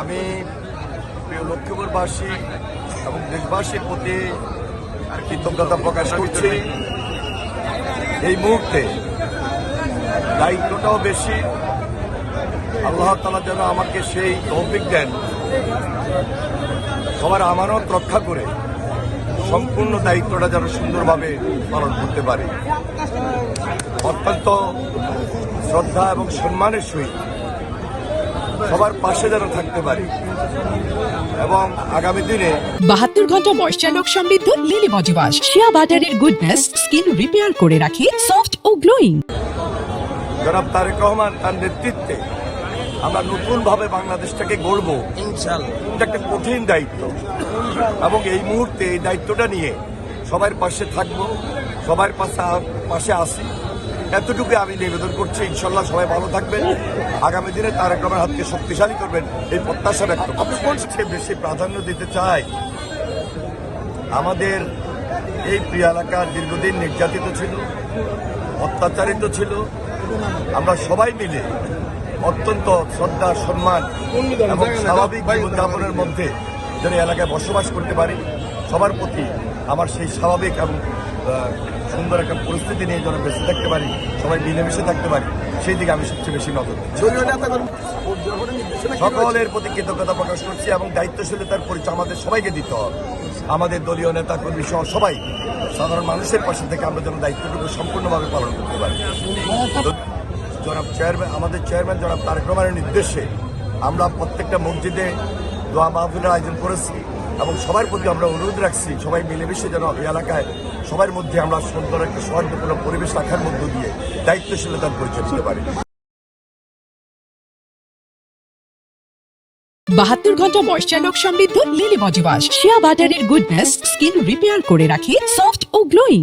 আমি প্রিয় লক্ষ্মীপুরবাসী এবং দেশবাসীর প্রতি কৃতজ্ঞতা প্রকাশ করছি। এই মুহূর্তে দায়িত্বটাও বেশি। আল্লাহ তালা যেন আমাকে সেই তৌফিক দেন। সবার আমানত রক্ষা করে সম্পূর্ণ দায়িত্বটা যেন সুন্দরভাবে পালন করতে পারি। অত্যন্ত শ্রদ্ধা এবং সম্মানের সহিত সবার পাশে যেন থাকতে পারি এবং আগামী দিনে বাহাত্তর ঘণ্টা ময়শ্চার লোক সমৃদ্ধ লিলি বডি ওয়াশ শিয়া বাটারের গুডনেস স্কিন রিপেয়ার করে রাখে সফট ও গ্লোয়িং জনাব তারেক রহমান তার নেতৃত্বে আমরা নতুনভাবে বাংলাদেশটাকে গড়ব। এটা একটা কঠিন দায়িত্ব। এবং এই মুহূর্তে এই দায়িত্বটা নিয়ে সবার পাশে থাকব সবার পাশে পাশে আসি। এতটুকু আমি নিবেদন করছি ইনশাল্লাহ সবাই ভালো থাকবেন। আগামী দিনে তারেক রহমান হাতকে শক্তিশালী করবেন এই প্রত্যাশা ব্যক্ত আমি বেশি প্রাধান্য দিতে চাই? আমাদের এই প্রিয় এলাকা দীর্ঘদিন নির্যাতিত ছিল অত্যাচারিত ছিল। আমরা সবাই মিলে অত্যন্ত শ্রদ্ধা সম্মান এবং স্বাভাবিক জীবনযাপনের মধ্যে যেন এলাকায় বসবাস করতে পারি সবার প্রতি আমার সেই স্বাভাবিক এবং সুন্দর একটা পরিস্থিতি নিয়ে যেন বেঁচে থাকতে পারি সবাই মিলেমিশে থাকতে পারি সেই দিকে আমি সবচেয়ে বেশি নজর। সকলের প্রতি কৃতজ্ঞতা প্রকাশ করছি এবং দায়িত্বশীলতার পরিচয় আমাদের সবাইকে দিতে হবে। আমাদের দলীয় নেতা কর্মী সহ সবাই সাধারণ মানুষের পাশে থেকে আমরা যেন দায়িত্বটুকু সম্পূর্ণভাবে পালন করতে পারি। জনাব চেয়ারম্যান আমাদের চেয়ারম্যান জনাব তারেক রহমানের নির্দেশে আমরা প্রত্যেকটা মসজিদে দোয়া মাহফিলের আয়োজন করেছি। এবং সবার প্রতি আমরা অনুরোধ রাখছি, সবাই মিলেমিশে যেন এলাকায় সবার মধ্যে আমরা সুন্দর একটা সৌহার্দ্যপূর্ণ পরিবেশ রাখার মধ্য দিয়ে দায়িত্বশীলতার পরিচয় দিতে পারি। বাহাত্তর ঘণ্টা ময়শ্চারক সমৃদ্ধ লিলি বজবাস শিয়া বাটারের গুডনেস স্কিন রিপেয়ার করে রাখে সফট ও গ্লোয়িং